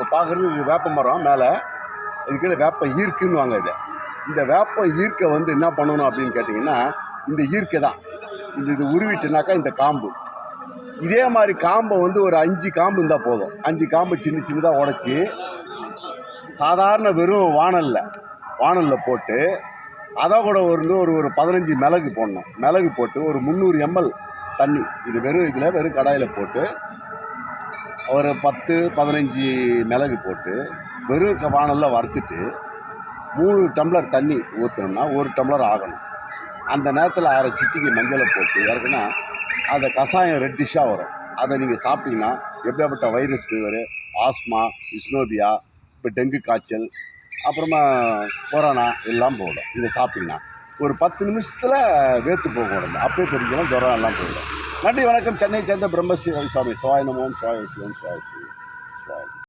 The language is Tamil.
இப்போ பார்க்குறது இது வேப்ப மரம் மேலே. இதுக்கீழே வேப்ப ஈர்க்குன்னுவாங்க இதை. இந்த வேப்ப ஈர்க்கை வந்து என்ன பண்ணணும் அப்படின்னு கேட்டிங்கன்னா இந்த ஈர்க்கை தான். இந்த இது உருவிட்டுனாக்கா இந்த காம்பு. இதே மாதிரி காம்பை வந்து ஒரு அஞ்சு காம்பு இருந்தால் போதும். அஞ்சு காம்பு சின்ன சின்னதாக உடச்சி சாதாரண வெறும் வாணலில் வாணலில் போட்டு அதை கூட ஒரு ஒரு ஒரு பதினஞ்சு மிளகு போடணும். மிளகு போட்டு ஒரு முந்நூறு எம்எல் தண்ணி. இது வெறும் இதில் வெறும் கடாயில் போட்டு ஒரு பத்து பதினஞ்சு மிளகு போட்டு வெறும் க- வறுத்துட்டு மூணு டம்ளர் தண்ணி ஊற்றுனோம்னா ஒரு டம்ளர் ஆகணும். அந்த நேரத்தில் அரை சிட்டிக்கு மஞ்சளை போட்டு இறக்குனா அந்த கஷாயம் ரெட்டிஷாக வரும். அதை நீங்கள் சாப்பிட்டீங்கன்னா எப்படியாப்பட்ட வைரஸ் ஃபீவரு ஆஸ்மா இஸ்னோபியா இப்போ டெங்கு காய்ச்சல் அப்புறமா கொரோனா எல்லாம் போடும். இதை சாப்பிட்டீங்கன்னா ஒரு பத்து நிமிஷத்தில் வேத்து போக உடம்பு. அப்படியே தெரிஞ்சாலும் ஜுரம் எல்லாம் போயிடும். நன்றி வணக்கம். சென்னை சேர்ந்த பிரம்மஸ்ரீ ரவிசாமி சுவாய நமோம் சுவாய சிவம் சுவாய சிவம்